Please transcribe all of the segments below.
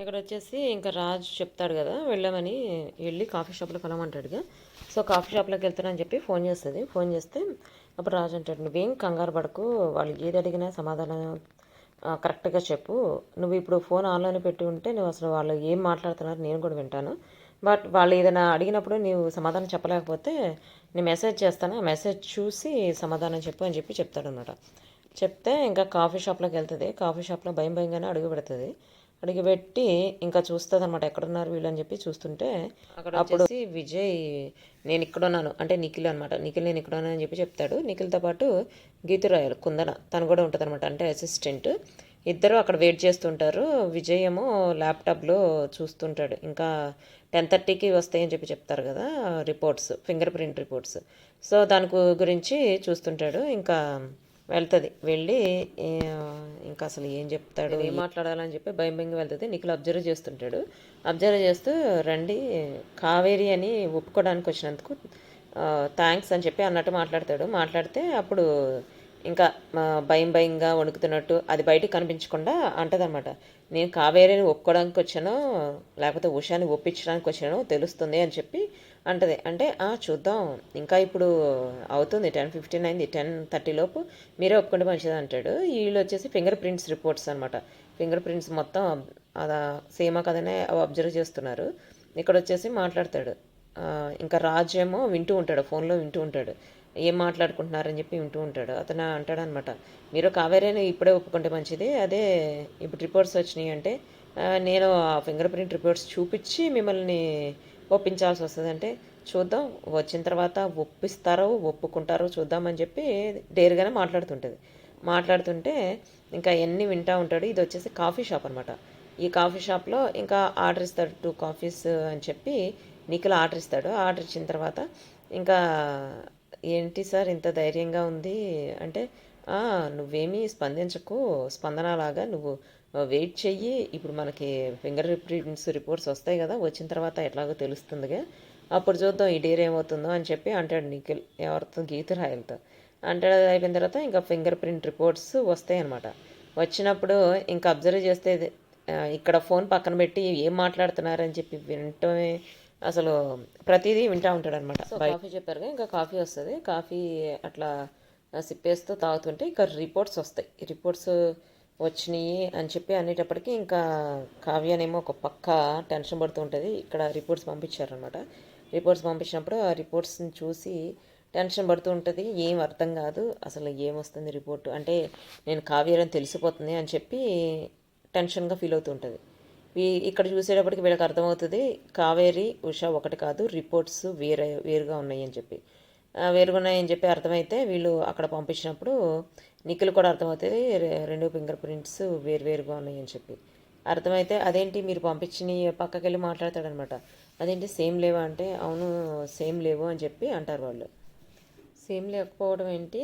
ఇక్కడ వచ్చేసి ఇంకా రాజు చెప్తాడు కదా వెళ్ళామని వెళ్ళి కాఫీ షాప్లో కలవమంటాడుగా. సో కాఫీ షాప్లోకి వెళ్తానని చెప్పి ఫోన్ చేస్తుంది. ఫోన్ చేస్తే అప్పుడు రాజు అంటాడు నువ్వేం కంగారు పడకు వాళ్ళు ఏది అడిగినా సమాధానం కరెక్ట్గా చెప్పు. నువ్వు ఇప్పుడు ఫోన్ ఆన్లోనే పెట్టి ఉంటే నువ్వు అసలు వాళ్ళు ఏం మాట్లాడుతున్నారు నేను కూడా వింటాను. బట్ వాళ్ళు ఏదైనా అడిగినప్పుడు నీవు సమాధానం చెప్పలేకపోతే నేను మెసేజ్ చేస్తాను ఆ మెసేజ్ చూసి సమాధానం చెప్పు అని చెప్పి చెప్తాడనమాట చెప్తే ఇంకా కాఫీ షాప్లోకి వెళ్తుంది. కాఫీ షాప్లో భయం భయంగానే అడుగు పెడుతుంది. అడిగి పెట్టి ఇంకా చూస్తుంది అనమాట ఎక్కడున్నారు వీళ్ళు అని చెప్పి చూస్తుంటే అక్కడ అప్పుడు విజయ్ నేను ఇక్కడ ఉన్నాను అంటే నిఖిల్ అనమాట నిఖిల్ నేను ఇక్కడ ఉన్నాను అని చెప్పి చెప్తాడు. నిఖిల్తో పాటు గీతురాయలు కుందన తను కూడా ఉంటుంది అనమాట అంటే అసిస్టెంట్ ఇద్దరు అక్కడ వెయిట్ చేస్తుంటారు. విజయ్ ఏమో ల్యాప్టాప్లో చూస్తుంటాడు. ఇంకా టెన్ థర్టీకి వస్తాయని చెప్పి చెప్తారు కదా reports finger print reports so దాని గురించి చూస్తుంటాడు. ఇంకా వెళ్తుంది. వెళ్ళి ఇంకా అసలు ఏం చెప్తాడు? ఏం మాట్లాడాలని చెప్పి భయం భయంగా వెళ్తుంది. నిఖిల్ అబ్జర్వ్ చేస్తుంటాడు. అబ్జర్వ్ చేస్తూ రండి కావేరి అని ఒప్పుకోవడానికి వచ్చినందుకు థ్యాంక్స్ అని చెప్పి అన్నట్టు మాట్లాడతాడు. మాట్లాడితే అప్పుడు ఇంకా భయం భయంగా వణుకుతున్నట్టు అది బయటికి కనిపించకుండా అంటదనమాట. నేను కావేరిని ఒప్పుకోవడానికి వచ్చానో లేకపోతే ఉషాని ఒప్పించడానికి వచ్చానో తెలుస్తుంది అని చెప్పి అంటది. అంటే చూద్దాం. ఇంకా ఇప్పుడు అవుతుంది. టెన్ ఫిఫ్టీన్ అయింది. టెన్ థర్టీ లోపు మీరే ఒప్పుకుంటే మంచిది అంటాడు. వీళ్ళు వచ్చేసి ఫింగర్ ప్రింట్స్ రిపోర్ట్స్ అనమాట ఫింగర్ ప్రింట్స్ మొత్తం అదా సేమా కదనే అవి అబ్జర్వ్ చేస్తున్నారు. ఇక్కడ వచ్చేసి మాట్లాడతాడు ఇంకా రాజు ఏమో వింటూ ఉంటాడు. ఫోన్లో వింటూ ఉంటాడు. ఏం మాట్లాడుకుంటున్నారని చెప్పి వింటూ ఉంటాడు. అతను అంటాడు అనమాట మీరు కావేరీని ఇప్పుడే ఒప్పుకుంటే మంచిది. అదే ఇప్పుడు రిపోర్ట్స్ వచ్చినాయి అంటే నేను ఆ ఫింగర్ ప్రింట్ రిపోర్ట్స్ చూపించి మిమ్మల్ని ఒప్పించాల్సి వస్తుంది అంటే చూద్దాం వచ్చిన తర్వాత ఒప్పిస్తారో ఒప్పుకుంటారో చూద్దామని చెప్పి డేర్గానే మాట్లాడుతుంటుంది. మాట్లాడుతుంటే ఇంకా ఎన్ని వింటూ ఉంటాడు ఇది వచ్చేసి కాఫీ షాప్ అనమాట ఈ కాఫీ షాప్లో ఇంకా ఆర్డర్ ఇస్తాడు టూ కాఫీస్ అని చెప్పి నిఖిల్ ఆర్డర్ ఇస్తాడు. ఆర్డర్ ఇచ్చిన తర్వాత ఇంకా ఏంటి సార్ ఇంత ధైర్యంగా ఉంది అంటే నువ్వేమీ స్పందించకు స్పందనలాగా నువ్వు వెయిట్ చెయ్యి. ఇప్పుడు మనకి ఫింగర్ ప్రింట్స్ రిపోర్ట్స్ వస్తాయి కదా వచ్చిన తర్వాత ఎట్లాగో తెలుస్తుందిగా. అప్పుడు చూద్దాం ఈ డేర్ ఏమవుతుందో అని చెప్పి అంటాడు నిఖిల్. ఎవరితో? గీతురాయలతో అంటాడు అది అయిపోయిన తర్వాత ఇంకా ఫింగర్ ప్రింట్ రిపోర్ట్స్ వస్తాయి అనమాట వచ్చినప్పుడు ఇంకా అబ్జర్వ్ చేస్తే ఇక్కడ ఫోన్ పక్కన పెట్టి ఏం మాట్లాడుతున్నారని చెప్పి వింటమే అసలు ప్రతిదీ వింటూ ఉంటాడు అనమాట కాఫీ చెప్పారుగా ఇంకా కాఫీ వస్తుంది. కాఫీ అట్లా సిప్పేస్తూ తాగుతుంటే ఇంకా రిపోర్ట్స్ వస్తాయి. రిపోర్ట్స్ వచ్చినాయి అని చెప్పి అనేటప్పటికీ ఇంకా కావ్యానేమో ఒక పక్క టెన్షన్ పడుతూ ఉంటుంది. ఇక్కడ రిపోర్ట్స్ పంపించారనమాట రిపోర్ట్స్ పంపించినప్పుడు ఆ రిపోర్ట్స్ని చూసి టెన్షన్ పడుతూ ఉంటుంది. ఏం అర్థం కాదు. అసలు ఏమొస్తుంది రిపోర్ట్ అంటే నేను కావ్యాలని తెలిసిపోతుంది అని చెప్పి టెన్షన్గా ఫీల్ అవుతూ ఉంటుంది. ఇక్కడ చూసేటప్పటికి వీళ్ళకి అర్థమవుతుంది కావేరి ఉష ఒకటి కాదు రిపోర్ట్స్ వేరే వేరుగా ఉన్నాయి అని చెప్పి. వేరుగా ఉన్నాయని చెప్పి అర్థమైతే వీళ్ళు అక్కడ పంపించినప్పుడు నిఖిల్ కూడా అర్థమవుతుంది రెండు ఫింగర్ ప్రింట్స్ వేరు వేరుగా ఉన్నాయని చెప్పి. అర్థమైతే అదేంటి మీరు పంపించిన పక్కకి వెళ్ళి మాట్లాడతాడనమాట. అదేంటి సేమ్ లేవా అంటే అవును సేమ్ లేవు అని చెప్పి అంటారు వాళ్ళు. సేమ్ లేకపోవడం ఏంటి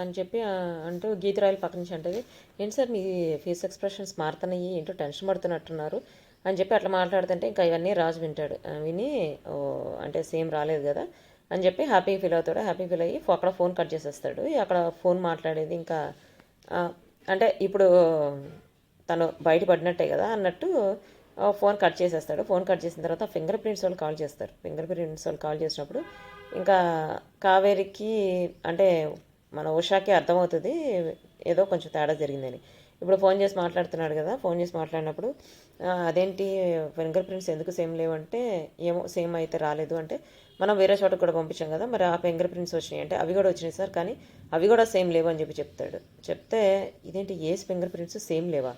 అని చెప్పి అంటూ గీతరాయలు పక్క నుంచి అంటది ఏంటి సార్ మీ ఫేస్ ఎక్స్ప్రెషన్స్ మారుతున్నాయి ఏంటో టెన్షన్ పడుతున్నట్టున్నారు అని చెప్పి అట్లా మాట్లాడుతుంటే ఇంకా ఇవన్నీ రాజు వింటాడు. విని ఓ అంటే సేమ్ రాలేదు కదా అని చెప్పి హ్యాపీ ఫీల్ అవుతాడు. హ్యాపీ ఫీల్ అయ్యి అక్కడ ఫోన్ కట్ చేసేస్తాడు. అక్కడ ఫోన్ మాట్లాడేది ఇంకా అంటే ఇప్పుడు తను బయటపడినట్టే కదా అన్నట్టు ఫోన్ కట్ చేసేస్తాడు. ఫోన్ కట్ చేసిన తర్వాత ఫింగర్ ప్రింట్స్ వాళ్ళు కాల్ చేస్తారు. ఫింగర్ ప్రింట్స్ వాళ్ళు కాల్ చేసినప్పుడు ఇంకా కావేరికి అంటే మన ఉషాకి అర్థమవుతుంది ఏదో కొంచెం తేడా జరిగిందని. ఇప్పుడు ఫోన్ చేసి మాట్లాడుతున్నాడు కదా ఫోన్ చేసి మాట్లాడినప్పుడు అదేంటి ఫింగర్ ప్రింట్స్ ఎందుకు సేమ్ లేవంటే ఏమో సేమ్ అయితే రాలేదు అంటే మనం వేరే చోటకు కూడా పంపించాం కదా మరి ఆ ఫింగర్ ప్రింట్స్ వచ్చినాయి అంటే అవి కూడా వచ్చినాయి సార్ కానీ అవి కూడా సేమ్ లేవు అని చెప్పి చెప్తాడు. చెప్తే ఇదేంటి ఏ ఫింగర్ ప్రింట్స్ సేమ్ లేవా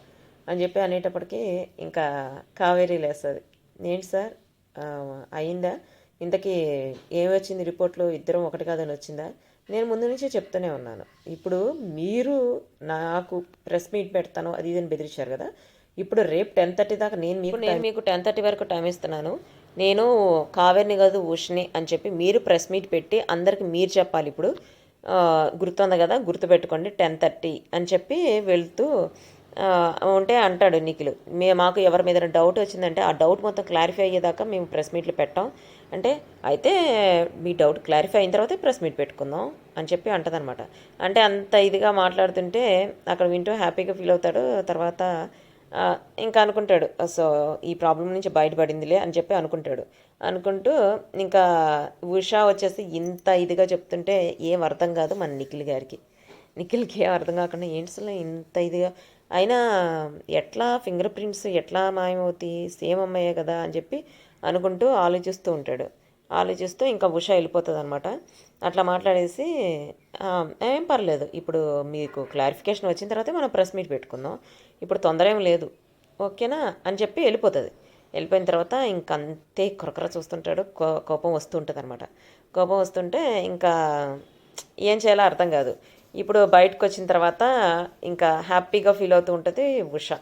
అని చెప్పి అనేటప్పటికీ ఇంకా కావేరీ లేస్తుంది. ఏంటి సార్? అయిందా? ఇంతకీ ఏమొచ్చింది రిపోర్ట్లో? ఇద్దరం ఒకటి కాదని వచ్చిందా? నేను ముందు నుంచే చెప్తూనే ఉన్నాను. ఇప్పుడు మీరు నాకు ప్రెస్ మీట్ పెడతాను అది ఇదని బెదిరించారు కదా. ఇప్పుడు రేపు టెన్ థర్టీ దాకా నేను మీకు నేను మీకు టెన్ థర్టీ వరకు టైం ఇస్తున్నాను. నేను కావేరిని కాదు ఉషిని అని చెప్పి మీరు ప్రెస్ మీట్ పెట్టి అందరికి మీరు చెప్పాలి. ఇప్పుడు గుర్తుంది కదా? గుర్తుపెట్టుకోండి టెన్ థర్టీ అని చెప్పి వెళ్తూ ఉంటే అంటాడు నిఖిల్. మే మాకు ఎవరి మీద డౌట్ వచ్చిందంటే ఆ డౌట్ మొత్తం క్లారిఫై అయ్యేదాకా మేము ప్రెస్ మీట్లు పెట్టాం. అంటే అయితే మీ డౌట్ క్లారిఫై అయిన తర్వాతే ప్రెస్ మీట్ పెట్టుకుందాం అని చెప్పి అంటదనమాట అంటే అంత ఇదిగా మాట్లాడుతుంటే అక్కడ వింటూ హ్యాపీగా ఫీల్ అవుతాడు. తర్వాత ఇంకా అనుకుంటాడు సో ఈ ప్రాబ్లం నుంచి బయటపడిందిలే అని చెప్పి అనుకుంటాడు. అనుకుంటూ ఇంకా ఉషా వచ్చేసి ఇంత ఇదిగా చెప్తుంటే ఏం అర్థం కాదు మన నిఖిల్ గారికి. నిఖిల్కి ఏం అర్థం కాకుండా ఏంటి అసలు ఇంత ఇదిగా? అయినా ఎట్లా ఫింగర్ ప్రింట్స్ ఎట్లా మాయమవుతాయి? సేమ్ అమ్మాయే కదా అని చెప్పి అనుకుంటూ ఆలోచిస్తూ ఉంటాడు. ఆలోచిస్తూ ఇంకా ఉషా వెళ్ళిపోతుంది అనమాట అట్లా మాట్లాడేసి ఏం పర్లేదు. ఇప్పుడు మీకు క్లారిఫికేషన్ వచ్చిన తర్వాత మనం ప్రెస్ మీట్ పెట్టుకుందాం. ఇప్పుడు తొందర ఏం లేదు. ఓకేనా? అని చెప్పి వెళ్ళిపోతుంది. వెళ్ళిపోయిన తర్వాత ఇంకంతే కొరకర చూస్తుంటాడు. కో- కోపం వస్తూ ఉంటుంది అనమాట కోపం వస్తుంటే ఇంకా ఏం చేయాలో అర్థం కాదు. ఇప్పుడు బయటకు వచ్చిన తర్వాత ఇంకా హ్యాపీగా ఫీల్ అవుతూ ఉంటుంది ఉష.